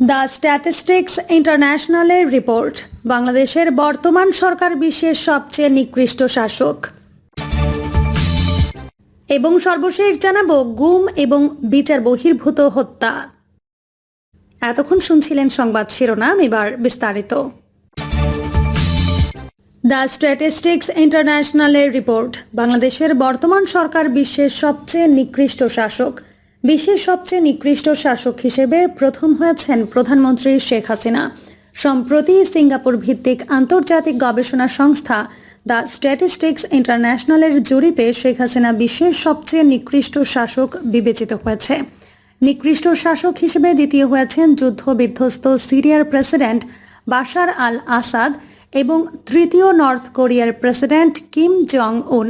The statistics ইন্টারন্যাশনালের report, বাংলাদেশের বর্তমান সরকার বিশ্বের সবচেয়ে নিকৃষ্ট শাসক। এবং সর্বশেষ জানাব গুম এবং বিচার বহির্ভূত হত্যা। এতক্ষণ শুনছিলেন সংবাদ শিরোনাম, এবার বিস্তারিত। দ্য স্ট্যাটিস্টিক্স ইন্টারন্যাশনালের রিপোর্ট, বাংলাদেশের বর্তমান সরকার বিশ্বের সবচেয়ে নিকৃষ্ট শাসক। বিশ্বের সবচেয়ে নিকৃষ্ট শাসক হিসেবে প্রথম হয়েছেন প্রধানমন্ত্রী শেখ হাসিনা। সম্প্রতি সিঙ্গাপুর ভিত্তিক আন্তর্জাতিক গবেষণা সংস্থা দ্য স্ট্যাটিস্টিক্স ইন্টারন্যাশনালের জরিপে শেখ হাসিনা বিশ্বের সবচেয়ে নিকৃষ্ট শাসক বিবেচিত হয়েছে। নিকৃষ্ট শাসক হিসেবে দ্বিতীয় হয়েছেন যুদ্ধ বিধ্বস্ত সিরিয়ার প্রেসিডেন্ট বাশার আল আসাদ এবং তৃতীয় নর্থ কোরিয়ার প্রেসিডেন্ট কিম জং উন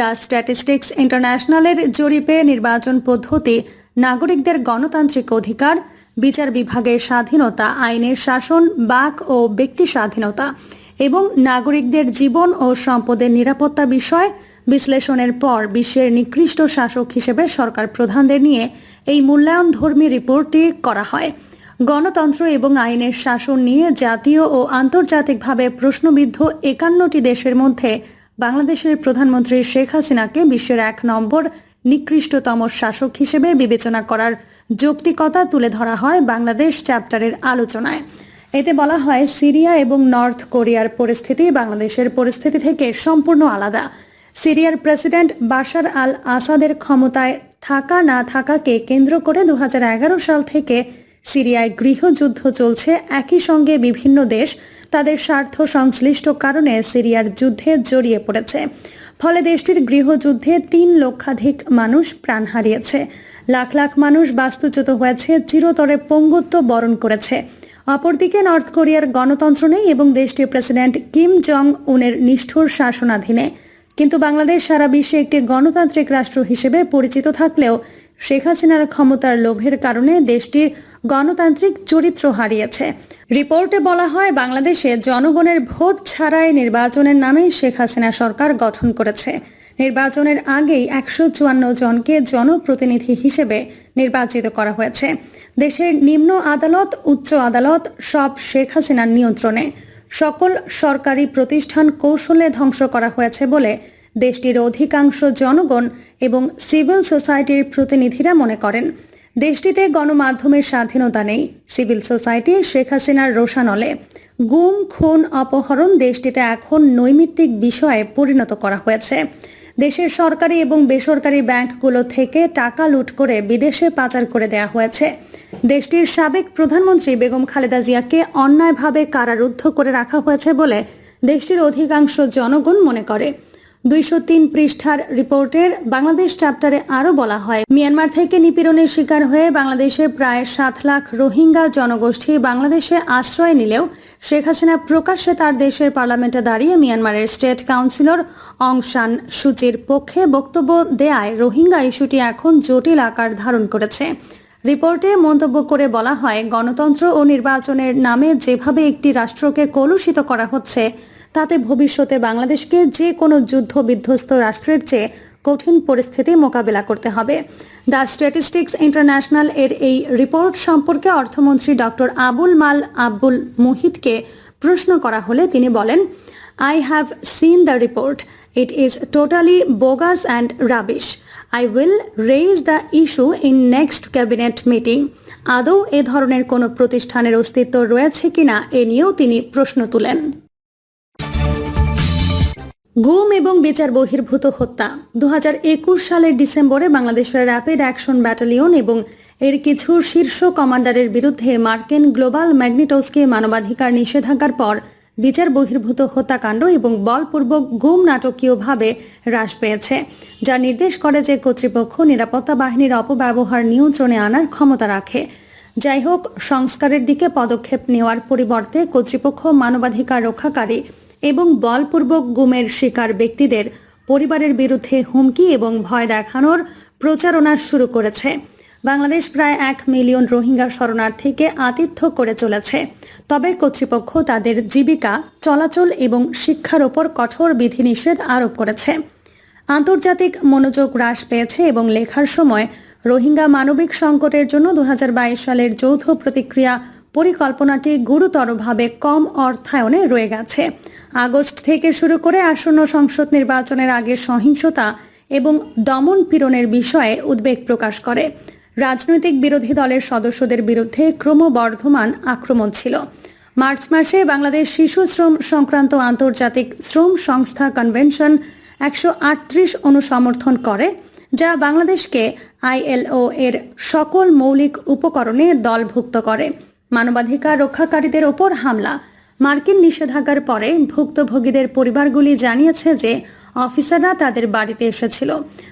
দ্য স্ট্যাটিস্টিক্স ইন্টারন্যাশনালের জরিপে নির্বাচন পদ্ধতি, নাগরিকদের গণতান্ত্রিক অধিকার, বিচার বিভাগের স্বাধীনতা আইনের শাসন, বাক ও ব্যক্তি স্বাধীনতা এবং নাগরিকদের জীবন ও সম্পদের নিরাপত্তা বিষয় বিশ্লেষণের পর বিশ্বের নিকৃষ্ট শাসক হিসেবে সরকার প্রধানদের নিয়ে এই মূল্যায়ন ধর্মী রিপোর্টটি করা হয়। গণতন্ত্র এবং আইনের শাসন নিয়ে জাতীয় ও আন্তর্জাতিকভাবে প্রশ্নবিদ্ধ একান্নটি দেশের মধ্যে বাংলাদেশের প্রধানমন্ত্রী শেখ হাসিনাকে বিশ্বের এক নম্বর নিকৃষ্টতম শাসক হিসেবে বিবেচনা করার যৌক্তিকতা তুলে ধরা হয় বাংলাদেশ চ্যাপ্টারের আলোচনায়। এতে বলা হয়, সিরিয়া এবং নর্থ কোরিয়ার পরিস্থিতি বাংলাদেশের পরিস্থিতি থেকে সম্পূর্ণ আলাদা। সিরিয়ার প্রেসিডেন্ট বাশার আল আসাদের ক্ষমতায় থাকা না থাকাকে কেন্দ্র করে দু হাজার এগারো সাল থেকে সিরিয়ায় গৃহযুদ্ধ চলছে। একই সঙ্গে বিভিন্ন দেশ তাদের স্বার্থ সংশ্লিষ্ট কারণে সিরিয়ার যুদ্ধে জড়িয়ে পড়েছে। ফলে দেশটির গৃহযুদ্ধে তিন লক্ষাধিক মানুষ প্রাণ হারিয়েছে। লাখ লাখ মানুষ বাস্তুচ্যুত হয়েছে, চিরতরে পঙ্গুত্ব বরণ করেছে। অপরদিকে নর্থ কোরিয়ার গণতন্ত্র নেই এবং দেশটির প্রেসিডেন্ট কিম জং উনের নিষ্ঠুর শাসনাধীনে। কিন্তু বাংলাদেশ সারা বিশ্বে একটি গণতান্ত্রিক রাষ্ট্র হিসেবে পরিচিত থাকলেও শেখ হাসিনার ক্ষমতার লোভের কারণে দেশটির গণতান্ত্রিক চরিত্র হারিয়েছে। রিপোর্টে বলা হয়, বাংলাদেশে জনগণের ভোট ছাড়াই নির্বাচনের নামে শেখ হাসিনা সরকার গঠন করেছে। নির্বাচনের আগেই একশো চুয়ান্ন জনকে জনপ্রতিনিধি হিসেবে নির্বাচিত করা হয়েছে। দেশের নিম্ন আদালত, উচ্চ আদালত সব শেখ হাসিনার নিয়ন্ত্রণে। সকল সরকারি প্রতিষ্ঠান কৌশলে ধ্বংস করা হয়েছে বলে দেশটির অধিকাংশ জনগণ এবং সিভিল সোসাইটির প্রতিনিধিরা মনে করেন, দেশটিতে গণমাধ্যমের স্বাধীনতা নেই। সিভিল সোসাইটি শেখ হাসিনার রোশানলে গুম, খুন, অপহরণ দেশটিতে এখন নৈমিত্তিক বিষয়ে পরিণত করা হয়েছে। দেশের সরকারি এবং বেসরকারি ব্যাংকগুলো থেকে টাকা লুট করে বিদেশে পাচার করে দেয়া হয়েছে। দেশটির সাবেক প্রধানমন্ত্রী বেগম খালেদা জিয়াকে অন্যায়ভাবে কারারুদ্ধ করে রাখা হয়েছে বলে দেশটির অধিকাংশ জনগণ মনে করে। দুইশো তিন পৃষ্ঠার রিপোর্টের বাংলাদেশ চ্যাপ্টারে আরও বলা হয়, মিয়ানমার থেকে নিপীড়নের শিকার হয়ে বাংলাদেশে প্রায় সাত লাখ রোহিঙ্গা জনগোষ্ঠী বাংলাদেশে আশ্রয় নিলেও শেখ হাসিনা প্রকাশ্যে তার দেশের পার্লামেন্টে দাঁড়িয়ে মিয়ানমারের স্টেট কাউন্সিলর অং সান সুচির পক্ষে বক্তব্য দেয়ায় রোহিঙ্গা ইস্যুটি এখন জটিল আকার ধারণ করেছে। রিপোর্টে মন্তব্য করে বলা হয়, গণতন্ত্র ও নির্বাচনের নামে যেভাবে একটি রাষ্ট্রকে কলুষিত করা হচ্ছে তাতে ভবিষ্যতে বাংলাদেশকে যে কোনো যুদ্ধ বিধ্বস্ত রাষ্ট্রের চেয়ে কঠিন পরিস্থিতি মোকাবেলা করতে হবে। দ্য স্ট্যাটিস্টিক্স ইন্টারন্যাশনাল এর এই রিপোর্ট সম্পর্কে অর্থমন্ত্রী ডক্টর আবুল মাল আব্বুল মুহিতকে প্রশ্ন করা হলে তিনি বলেন I have seen the report it is totally bogus and rubbish I will raise the issue in next cabinet meeting আদৌ এ ধরনের কোনো প্রতিষ্ঠানের অস্তিত্ব রয়েছে কিনা, এ নিয়েও তিনি প্রশ্ন তুলেন। গুম এবং বিচার বহির্ভূত হত্যা। দু হাজার একুশ সালের ডিসেম্বরে বাংলাদেশের র্যাপিড অ্যাকশন ব্যাটালিয়ন এবং এর কিছু শীর্ষ কমান্ডারের বিরুদ্ধে মার্কিন গ্লোবাল ম্যাগনিটোসকে মানবাধিকার নিষেধাজ্ঞার পর বিচার বহির্ভূত হত্যাকাণ্ড এবং বলপূর্বক গুম নাটকীয়ভাবে হ্রাস পেয়েছে, যা নির্দেশ করে যে কর্তৃপক্ষ নিরাপত্তা বাহিনীর অপব্যবহার নিয়ন্ত্রণে আনার ক্ষমতা রাখে। যাই হোক সংস্কারের দিকে পদক্ষেপ নেওয়ার পরিবর্তে কর্তৃপক্ষ মানবাধিকার রক্ষাকারী এবং বলপূর্বক গুমের শিকার ব্যক্তিদের পরিবারের বিরুদ্ধে হুমকি এবং ভয় দেখানোর প্রচারণা শুরু করেছে। বাংলাদেশ প্রায় এক মিলিয়ন রোহিঙ্গা শরণার্থীকে আতিথ্য করে চলেছে। তবে কর্তৃপক্ষ তাদের জীবিকা, চলাচল এবং শিক্ষার ওপর কঠোর বিধিনিষেধ আরোপ করেছে। আন্তর্জাতিক মনোযোগ হ্রাস পেয়েছে এবং লেখার সময় রোহিঙ্গা মানবিক সংকটের জন্য দু হাজার বাইশ সালের যৌথ প্রতিক্রিয়া পরিকল্পনাটি গুরুতরভাবে কম অর্থায়নে রয়ে গেছে। আগস্ট থেকে শুরু করে আসন্ন সংসদ নির্বাচনের আগে সহিংসতা এবং দমন পীড়নের বিষয়ে উদ্বেগ প্রকাশ করে। রাজনৈতিক বিরোধী দলের সদস্যদের বিরুদ্ধে ক্রমবর্ধমান আক্রমণ ছিল। মার্চ মাসে বাংলাদেশ শিশু শ্রম সংক্রান্ত আন্তর্জাতিক শ্রম সংস্থা কনভেনশন একশো আটত্রিশ অনুসমর্থন করে, যা বাংলাদেশকে আইএলও এর সকল মৌলিক উপকরণে দলভুক্ত করে। মানবাধিকার রক্ষাকারীদের ওপর হামলা। মার্কিন নিষেধাজ্ঞার পরে ভুক্তভোগীদের পরিবারগুলি জানিয়েছে যে অফিসাররা তাদের বাড়িতে এসেছিল।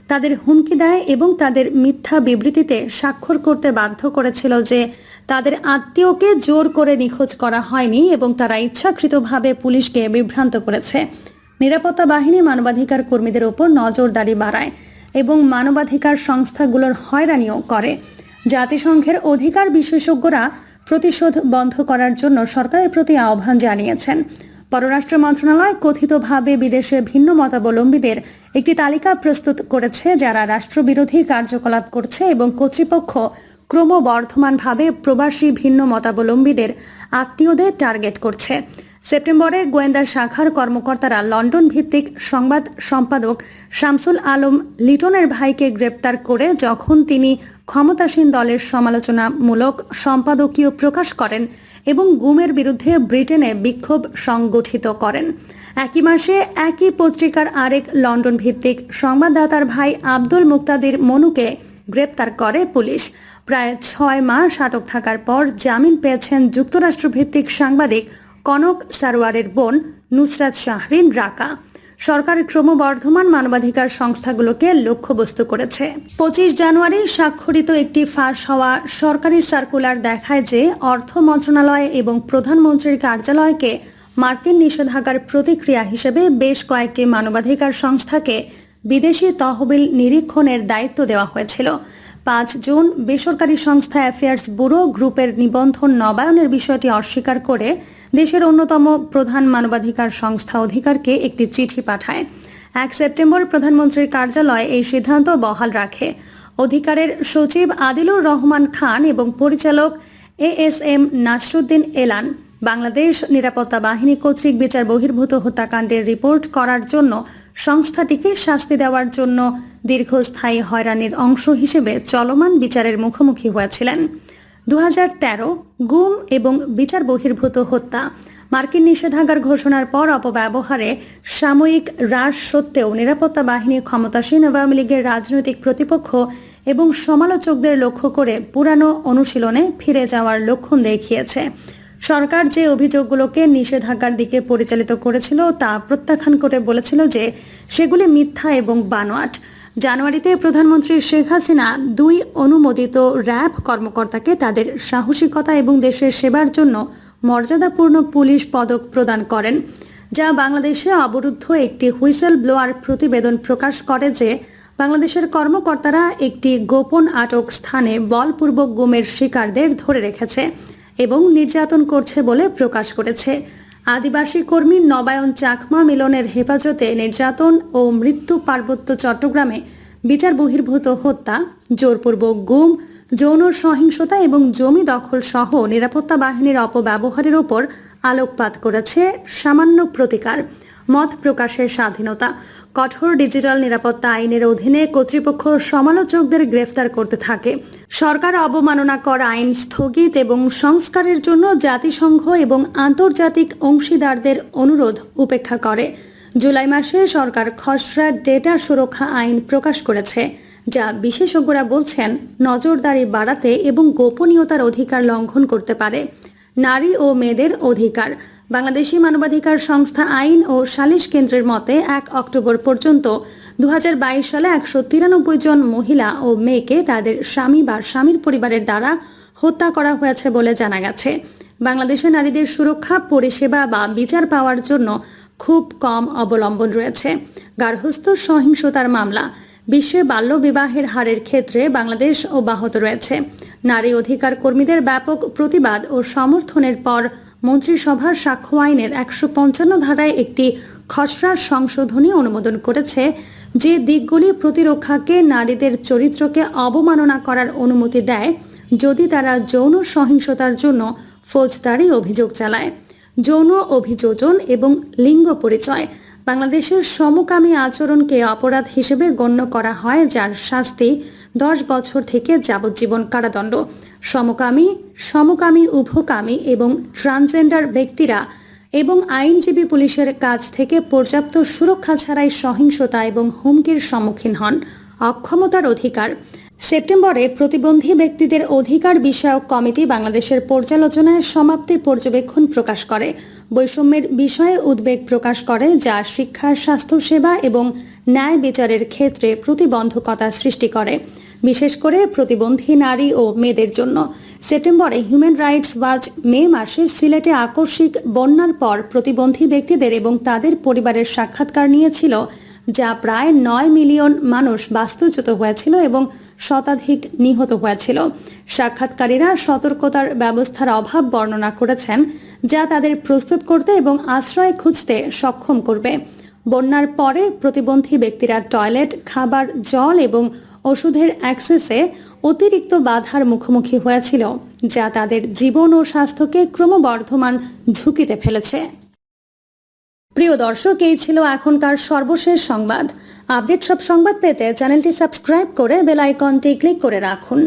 তাদের হুমকি দেয় এবং তাদের মিথ্যা বিবৃতিতে স্বাক্ষর করতে বাধ্য করেছিল যে তাদের আত্মীয়কে জোর করে নিখোঁজ করা হয়নি এবং তারা ইচ্ছাকৃতভাবে পুলিশকে বিভ্রান্ত করেছে। নিরাপত্তা বাহিনী মানবাধিকার কর্মীদের ওপর নজরদারি বাড়ায় এবং মানবাধিকার সংস্থাগুলোর হয়রানিও করে। জাতিসংঘের অধিকার বিশেষজ্ঞরা প্রতিশোধ বন্ধ করার জন্য সরকারের প্রতি আহ্বান জানিয়েছেন। পররাষ্ট্র মন্ত্রণালয় কথিতভাবে বিদেশে ভিন্ন মতাবলম্বীদের একটি তালিকা প্রস্তুত করেছে, যারা রাষ্ট্রবিরোধী কার্যকলাপ করছে এবং কর্তৃপক্ষ ক্রমবর্ধমানভাবে প্রবাসী ভিন্ন মতাবলম্বীদের আত্মীয়দের টার্গেট করছে। সেপ্টেম্বরে গোয়েন্দা শাখার কর্মকর্তারা লন্ডন ভিত্তিক সংবাদ সম্পাদক শামসুল আলম লিটনের ভাইকে গ্রেপ্তার করে যখন তিনি ক্ষমতাসীন দলের সমালোচনামূলক সম্পাদকীয় প্রকাশ করেন এবং গুমের বিরুদ্ধে ব্রিটেনে বিক্ষোভ সংগঠিত করেন। একই মাসে একই পত্রিকার আরেক লন্ডন ভিত্তিক সংবাদদাতার ভাই আব্দুল মুক্তাদির মনুকে গ্রেপ্তার করে পুলিশ। প্রায় ছয় মাস আটক থাকার পর জামিন পেয়েছেন যুক্তরাষ্ট্রভিত্তিক সাংবাদিক কনক সারোয়ারের বোন নুসরাত শাহরিন রাকা সরকার ক্রমবর্ধমান মানবাধিকার সংস্থাগুলোকে লক্ষ্যবস্তু করেছে। পঁচিশ জানুয়ারি স্বাক্ষরিত একটি ফাঁস হওয়া সরকারি সার্কুলার দেখায় যে অর্থ মন্ত্রণালয় এবং প্রধানমন্ত্রীর কার্যালয়কে মার্কিন নিষেধাজ্ঞার প্রতিক্রিয়া হিসেবে বেশ কয়েকটি মানবাধিকার সংস্থাকে বিদেশি তহবিল নিরীক্ষণের দায়িত্ব দেওয়া হয়েছিল। পাঁচ জুন বেসরকারি সংস্থা অ্যাফেয়ার্স ব্যুরো গ্রুপের নিবন্ধন নবায়নের বিষয়টি অস্বীকার করে দেশের অন্যতম প্রধান মানবাধিকার সংস্থা অধিকারকে একটি চিঠি পাঠায়। এক সেপ্টেম্বর প্রধানমন্ত্রীর কার্যালয় এই সিদ্ধান্ত বহাল রাখে। অধিকারের সচিব আদিলুর রহমান খান এবং পরিচালক এ এস এম নাসরুদ্দিন এলান, বাংলাদেশ নিরাপত্তা বাহিনী কর্তৃক বিচার বহির্ভূত হত্যাকাণ্ডের রিপোর্ট করার জন্য সংস্থাটিকে শাস্তি দেওয়ার জন্য দীর্ঘস্থায়ী হয়রানির অংশ হিসেবে চলমান বিচারের মুখোমুখি হয়েছিলেন। দু হাজার তেরো গুম এবং বিচার বহির্ভূত হত্যা, মার্কিন নিষেধাজ্ঞার ঘোষণার পর অপব্যবহারে সাময়িক হ্রাস সত্ত্বেও নিরাপত্তা বাহিনী ক্ষমতাসীন আওয়ামী লীগের রাজনৈতিক প্রতিপক্ষ এবং সমালোচকদের লক্ষ্য করে পুরানো অনুশীলনে ফিরে যাওয়ার লক্ষণ দেখিয়েছে। সরকার যে অভিযোগগুলোকে নিষেধাজ্ঞার দিকে পরিচালিত করেছিল তা প্রত্যাখ্যান করে বলেছিল যে সেগুলি মিথ্যা এবং বানোয়াট। জানুয়ারিতে প্রধানমন্ত্রী শেখ হাসিনা দুই অনুমোদিত র্যাব কর্মকর্তাকে তাদের সাহসিকতা এবং দেশের সেবার জন্য মর্যাদাপূর্ণ পুলিশ পদক প্রদান করেন, যা বাংলাদেশে অবরুদ্ধ একটি হুইসেল ব্লোয়ার প্রতিবেদন প্রকাশ করে যে বাংলাদেশের কর্মকর্তারা একটি গোপন আটক স্থানে বলপূর্বক গুমের শিকারদের ধরে রেখেছে। এবং নির্যাতন করছে বলে প্রকাশ করেছে। আদিবাসী কর্মী নবায়ন চাকমা মিলনের হেফাজতে নির্যাতন ও মৃত্যু পার্বত্য চট্টগ্রামে বিচার বহির্ভূত হত্যা, জোরপূর্বক গুম, যৌন সহিংসতা এবং জমি দখল সহ নিরাপত্তা বাহিনীর অপব্যবহারের ওপর আলোকপাত করেছে সামান্য প্রতিকার। মত প্রকাশের স্বাধীনতা। কঠোর ডিজিটাল নিরাপত্তা আইনের অধীনে কর্তৃপক্ষ সমালোচকদের গ্রেফতার করতে থাকে। সরকার অবমাননা কর আইন স্থগিত এবং সংস্কারের জন্য জাতিসংঘ এবং আন্তর্জাতিক অংশীদারদের অনুরোধ উপেক্ষা করে। জুলাই মাসে সরকার খসড়া ডেটা সুরক্ষা আইন প্রকাশ করেছে, যা বিশেষজ্ঞরা বলছেন নজরদারি বাড়াতে এবং গোপনীয়তার অধিকার লঙ্ঘন করতে পারে। নারী ও মেয়েদের অধিকার বাংলাদেশি মানবাধিকার সংস্থা আইন ও সালিশ কেন্দ্রের মতে এক অক্টোবর পর্যন্ত দুহাজার বাইশ সালে একশো তিরানব্বই জন মহিলা ও মেয়েকে তাদের স্বামী বা স্বামীর পরিবারের দ্বারা হত্যা করা হয়েছে বলে জানা গেছে। বাংলাদেশে নারীদের সুরক্ষা, পরিষেবা বা বিচার পাওয়ার জন্য খুব কম অবলম্বন রয়েছে। গার্হস্থ্য সহিংসতার মামলা। বিশ্বে বাল্যবিবাহের হারের ক্ষেত্রে বাংলাদেশ অব্যাহত রয়েছে। নারী অধিকার কর্মীদের ব্যাপক প্রতিবাদ ও সমর্থনের পর মন্ত্রিসভার সাক্ষ্য আইনের একশো পঞ্চান্ন ধারায় একটি খসড়া সংশোধনী অনুমোদন করেছে, যে দিকগুলি প্রতিরক্ষাকে নারীদের চরিত্রকে অবমাননা করার অনুমতি দেয় যদি তারা যৌন সহিংসতার জন্য ফৌজদারি অভিযোগ চালায়। যৌন অভিযোজন এবং লিঙ্গ পরিচয় বাংলাদেশের সমকামী আচরণকে অপরাধ হিসেবে গণ্য করা হয়, যার শাস্তি দশ বছর থেকে যাবজ্জীবন কারাদণ্ড। সমকামী সমকামী, উভকামী এবং ট্রান্সজেন্ডার ব্যক্তিরা এবং আইনজীবী পুলিশের কাছ থেকে পর্যাপ্ত সুরক্ষা ছাড়াই সহিংসতা এবং হুমকির সম্মুখীন হন। অক্ষমতার অধিকার। সেপ্টেম্বরে প্রতিবন্ধী ব্যক্তিদের অধিকার বিষয়ক কমিটি বাংলাদেশের পর্যালোচনায় সমাপ্তি পর্যবেক্ষণ প্রকাশ করে। বৈষম্যের বিষয়ে উদ্বেগ প্রকাশ করে, যা শিক্ষা, স্বাস্থ্যসেবা এবং ন্যায় বিচারের ক্ষেত্রে প্রতিবন্ধকতা সৃষ্টি করে। বিশেষ করে প্রতিবন্ধী নারী ও মেয়েদের জন্য। সেপ্টেম্বরে হিউম্যান রাইটস ওয়াচ মে মাসে সিলেটে আকস্মিক বন্যার পর প্রতিবন্ধী ব্যক্তিদের এবং তাদের পরিবারের সাক্ষাৎকার নিয়েছিল, যা প্রায় নয় মিলিয়ন মানুষ বাস্তুচ্যুত হয়েছিল এবং শতাধিক নিহত হয়েছিল। সাক্ষাৎকারীরা সতর্কতার ব্যবস্থার অভাব বর্ণনা করেছেন, যা তাদের প্রস্তুত করতে এবং আশ্রয় খুঁজতে সক্ষম করবে। বন্যার পরে প্রতিবন্ধী ব্যক্তিরা টয়লেট, খাবার, জল এবং ওষুধের অ্যাক্সেসে অতিরিক্ত বাধার মুখোমুখি হয়েছিল, যা তাদের জীবন ও স্বাস্থ্যকে ক্রমবর্ধমান ঝুঁকিতে ফেলেছে। প্রিয় দর্শক, এই ছিল এখনকার সর্বশেষ সংবাদ। আপডেট সব সংবাদ পেতে চ্যানেলটি সাবস্ক্রাইব করে বেল আইকনটি ক্লিক করে রাখুন।